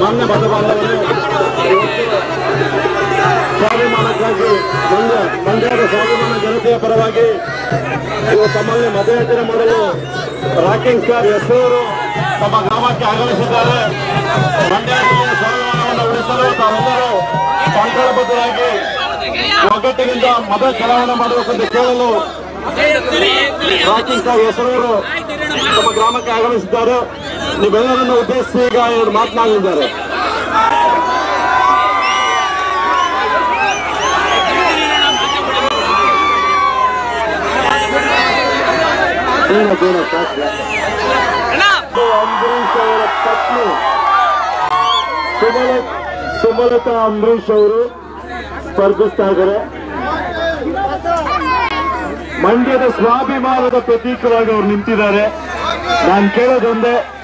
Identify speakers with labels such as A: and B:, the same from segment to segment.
A: ಮಾನ್ಯ ಮತ ಬಾಂಧವರೇ ಇವತ್ತು ಸ್ವಾಭಿಮಾನಕ್ಕಾಗಿ ಮಂಡ್ಯ ಮಂಡ್ಯದ ಸ್ವಾಭಿಮಾನ ಜನತೆಯ ಪರವಾಗಿ ಇವರು ತಮ್ಮಲ್ಲಿ ಮತಯಾಚನೆ ಮಾಡಲು ರಾಕಿಂಗ್ ಸ್ಟಾರ್ ಹೆಸರು ತಮ್ಮ ಗ್ರಾಮಕ್ಕೆ ಆಗಮಿಸಿದ್ದಾರೆ. ಮಂಡ್ಯ ಜಿಲ್ಲೆಯ ಸ್ವಾಭಿಮಾನವನ್ನು ಉಳಿಸಲು ತಾವೆಲ್ಲರೂ ಸಂಕಲ್ಪಬದ್ಧರಾಗಿ ಒಗ್ಗಟ್ಟಿನಿಂದ ಮತ ಚಲಾವಣೆ ಮಾಡಬೇಕೆಂದು ಕೇಳಲು ರಾಕಿಂಗ್ ಸ್ಟಾರ್ ಹೆಸರವರು ತಮ್ಮ ಗ್ರಾಮಕ್ಕೆ ಆಗಮಿಸಿದ್ದಾರೆ. ನೀವೆಲ್ಲರನ್ನು ಉದ್ದೇಶಿಸಿ ಈಗ ಇವರು ಮಾತನಾಡಲಿದ್ದಾರೆ ಇದು ಅಂಬರೀಷ್ ಅವರ ಪತ್ನಿ. ಸುಮಲ ಸುಮಲತಾ ಅಂಬರೀಷ್ ಅವರು ಸ್ಪರ್ಧಿಸ್ತಾ ಇದ್ದಾರೆ. ಮಂಡ್ಯದ ಸ್ವಾಭಿಮಾನದ ಪ್ರತೀಕವಾಗಿ ಅವರು ನಿಂತಿದ್ದಾರೆ. ನಾನು ಕೇಳೋದೊಂದೇ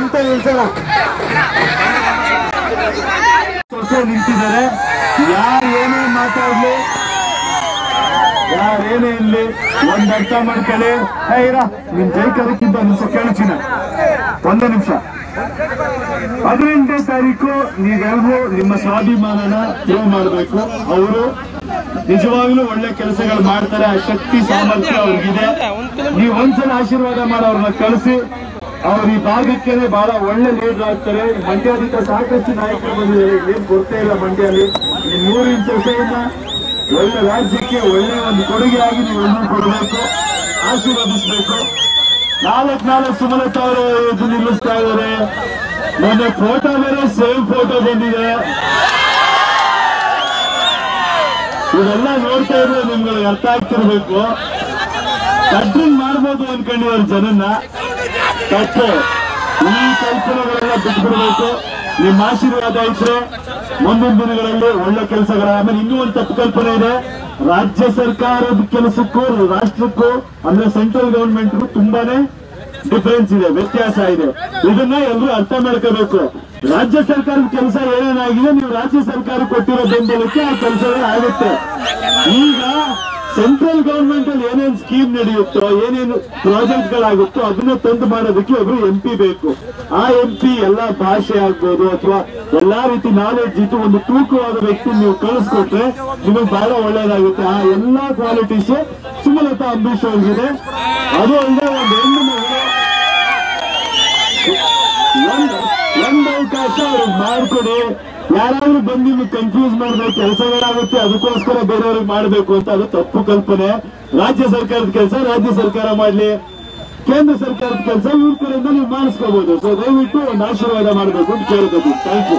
A: ಎರಡು ಹೇಳ್ತಾರ? ನಿಂತಿದ್ದಾರೆ. ಯಾರು ಏನೇ ಮಾತಾಡ್ಲಿ ಯಾರೇನೇ ಇರ್ಲಿ, ಒಂದ್ ಅರ್ಥ ಮಾಡ್ಕೊಳ್ಳಿ. ನಿಮ್ ಜೈ ನಿನ್ ಜೈಕದಕ್ಕಿಂತ ನಿಮಿಷ ಕೇಳಿಸಿನ? ಒಂದೇ ನಿಮಿಷ. ಹದಿನೆಂಟನೇ ತಾರೀಕು ನೀವೆಲ್ಲರೂ ನಿಮ್ಮ ಸ್ವಾಭಿಮಾನನ ಪ್ರೂವ್ ಮಾಡಬೇಕು. ಅವರು ನಿಜವಾಗ್ಲೂ ಒಳ್ಳೆ ಕೆಲಸಗಳು ಮಾಡ್ತಾರೆ. ಆ ಶಕ್ತಿ ಸಾಮರ್ಥ್ಯ ಅವ್ರಿಗಿದೆ. ನೀವು ಒಂದ್ಸಲ ಆಶೀರ್ವಾದ ಮಾಡೋರ್ನ ಕಳಿಸಿ. ಅವ್ರು ಈ ಭಾಗಕ್ಕೆ ಬಹಳ ಒಳ್ಳೆ ಲೀಡರ್ ಆಗ್ತಾರೆ. ಮಂಡ್ಯದಿಂದ ಸಾಕಷ್ಟು ನಾಯಕರು ಬಂದಿದ್ದಾರೆ. ಏನ್ ಕೊರತೆ ಇಲ್ಲ ಮಂಡ್ಯಲ್ಲಿ ಈ ನೂರಿನ ಸೊಸೆಯನ್ನ ಒಳ್ಳೆ ರಾಜ್ಯಕ್ಕೆ ಒಳ್ಳೆ ಒಂದು ಕೊಡುಗೆಯಾಗಿ ನೀವೆಲ್ಲರೂ ಕೊಡಬೇಕು. ಆಶೀರ್ವದಿಸಬೇಕು. ನಾಲ್ಕು ನಾಲ್ಕು ಸುಮಲತಾ ಅವರು ನಿಲ್ಲಿಸ್ತಾ ಇದ್ದಾರೆ. ನನ್ನ ಫೋಟೋ ಬೇರೆ ಸೇಮ್ ಫೋಟೋ ಬಂದಿದೆ. ಇವೆಲ್ಲ ನೋಡ್ತಾ ಇದ್ರೆ ನಿಮ್ಗೆ ಅರ್ಥ ಆಗ್ತಿರ್ಬೇಕು. ಕಟ್ಟಿಂಗ್ ಮಾಡ್ಬೋದು ಅನ್ಕೊಂಡಿದ್ದಾರೆ ಜನನ್ನ. ತಪ್ಪು ಈ ಕಲ್ಪನೆಗಳೆಲ್ಲ ಬಿಟ್ಬಿಡಬೇಕು. ನಿಮ್ಮ ಆಶೀರ್ವಾದ ಇದ್ರೆ ಮುಂದಿನ ದಿನಗಳಲ್ಲಿ ಒಳ್ಳೆ ಕೆಲಸಗಳ ಆಮೇಲೆ ಇನ್ನೂ ಒಂದು ತಪ್ಪು ಕಲ್ಪನೆ ಇದೆ. ರಾಜ್ಯ ಸರ್ಕಾರದ ಕೆಲಸಕ್ಕೂ, ರಾಷ್ಟ್ರಕ್ಕೂ ಅಂದ್ರೆ ಸೆಂಟ್ರಲ್ ಗವರ್ಮೆಂಟ್ಗೂ ತುಂಬಾನೇ ಡಿಫರೆನ್ಸ್ ಇದೆ, ವ್ಯತ್ಯಾಸ ಇದೆ. ಇದನ್ನ ಎಲ್ಲರೂ ಅರ್ಥ ಮಾಡ್ಕೋಬೇಕು. ರಾಜ್ಯ ಸರ್ಕಾರದ ಕೆಲಸ ಏನೇನಾಗಿದೆ? ನೀವು ರಾಜ್ಯ ಸರ್ಕಾರ ಕೊಟ್ಟಿರೋ ಬೆಂಬಲಕ್ಕೆ ಆ ಕೆಲಸಗಳು ಆಗುತ್ತೆ. ಈಗ ಸೆಂಟ್ರಲ್ ಗವರ್ಮೆಂಟ್ ಅಲ್ಲಿ ಏನೇನು ಸ್ಕೀಮ್ ನಡೆಯುತ್ತೋ, ಏನೇನು ಪ್ರಾಜೆಕ್ಟ್ ಗಳಾಗುತ್ತೋ ಅದನ್ನ ತಂದು ಮಾಡೋದಕ್ಕೆ ಒಬ್ರು ಎಂ ಪಿ ಬೇಕು. ಆ ಎಂ ಪಿ ಎಲ್ಲಾ ಭಾಷೆ ಆಗ್ಬೋದು ಅಥವಾ ಎಲ್ಲಾ ರೀತಿ ನಾಲೆಡ್ಜ್ ಇದ್ದು ಒಂದು ತೂಕವಾದ ವ್ಯಕ್ತಿ ನೀವು ಕಳಿಸ್ಕೊಟ್ರೆ ನಿಮಗೆ ಬಹಳ ಒಳ್ಳೇದಾಗುತ್ತೆ. ಆ ಎಲ್ಲಾ ಕ್ವಾಲಿಟೀಸ್ ಸುಮಲತಾ ಅಂಬರೀಶ್ ಅವ್ರಿಗಿದೆ. ಅದು ಅಲ್ಲದೆ ಒಂದು ಹೆಣ್ಣು ಮಗಳು ಒಂದು ಅವಕಾಶ ಅವ್ರಿಗೆ ಮಾಡ್ಕೊಡಿ. ಯಾರಾದ್ರೂ ಬಂದು ನಿಮ್ಗೆ ಕನ್ಫ್ಯೂಸ್ ಮಾಡಿದ್ರೆ ಕೆಲಸಗಳಾಗುತ್ತೆ, ಅದಕ್ಕೋಸ್ಕರ ಬೇರೆಯವ್ರಿಗೆ ಮಾಡಬೇಕು ಅಂತ ಅದು ತಪ್ಪು ಕಲ್ಪನೆ. ರಾಜ್ಯ ಸರ್ಕಾರದ ಕೆಲಸ, ರಾಜ್ಯ ಸರ್ಕಾರ ಮಾಡಲಿ. ಕೇಂದ್ರ ಸರ್ಕಾರದ ಕೆಲಸ, ಇವ್ರ ಕಡೆಯಿಂದ ನೀವು ಮಾಡಿಸ್ಕೋಬಹುದು ಸೊ ದಯವಿಟ್ಟು ಒಂದು ಆಶೀರ್ವಾದ ಮಾಡಬೇಕು ಅಂತ ಕೇಳ್ಬೋದು ಥ್ಯಾಂಕ್ ಯು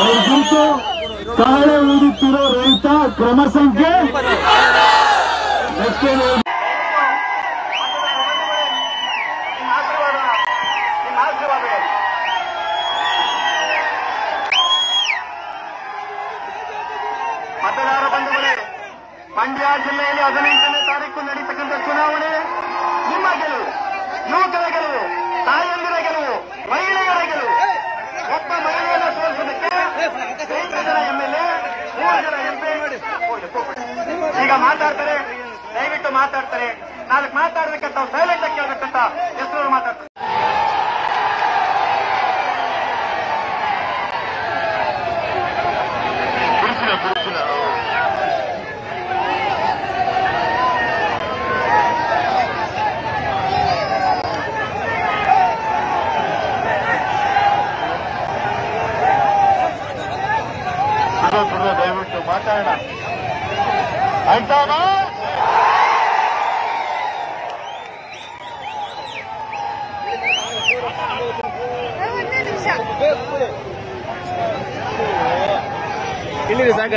A: ಅವ್ರ ಕುರಿತು ಕಹಳೆ ಊದುತ್ತಿರೋ ರೈತ ಕ್ರಮ ಸಂಖ್ಯೆ
B: ಮಂಡ್ಯ ಜಿಲ್ಲೆಯಲ್ಲಿ ಹದಿನೆಂಟನೇ ತಾರೀಕು ನಡೀತಕ್ಕಂಥ ಚುನಾವಣೆ. ನಿಮ್ಮ ಗೆಲುವು, ಯುವಕರ ಗೆಲುವು, ತಾಯಂದಿರ ಗೆಲುವು, ಮಹಿಳೆಯರ ಗೆಲುವು. ಒಬ್ಬ ಮಹಿಳೆಯನ್ನು ಸೋಲಿಸೋದಕ್ಕೆ ಎಂಟು ಜನ ಎಂಎಲ್ಎ ಮೂರು ಜನ ಎಂಪಿ. ಈಗ ಮಾತಾಡ್ತಾರೆ, ದಯವಿಟ್ಟು ಮಾತಾಡ್ತಾರೆ. ನಾಲ್ಕು ಮಾತಾಡಬೇಕಂತ ಸೈಲೆಂಟ್ ಆಗಿ ಕೇಳಬೇಕಂತ ಹೆಸರು ಮಾತಾಡ್ತಾರೆ.
A: ದಯವಿಟ್ಟು ಮಾತಾಡೋಣ. ಆಯ್ತಾನಾ?
C: ಒಂದೇ ನಿಮಿಷ.
B: ಇಲ್ಲಿದೆ ಸಾಕಲ್ಲ.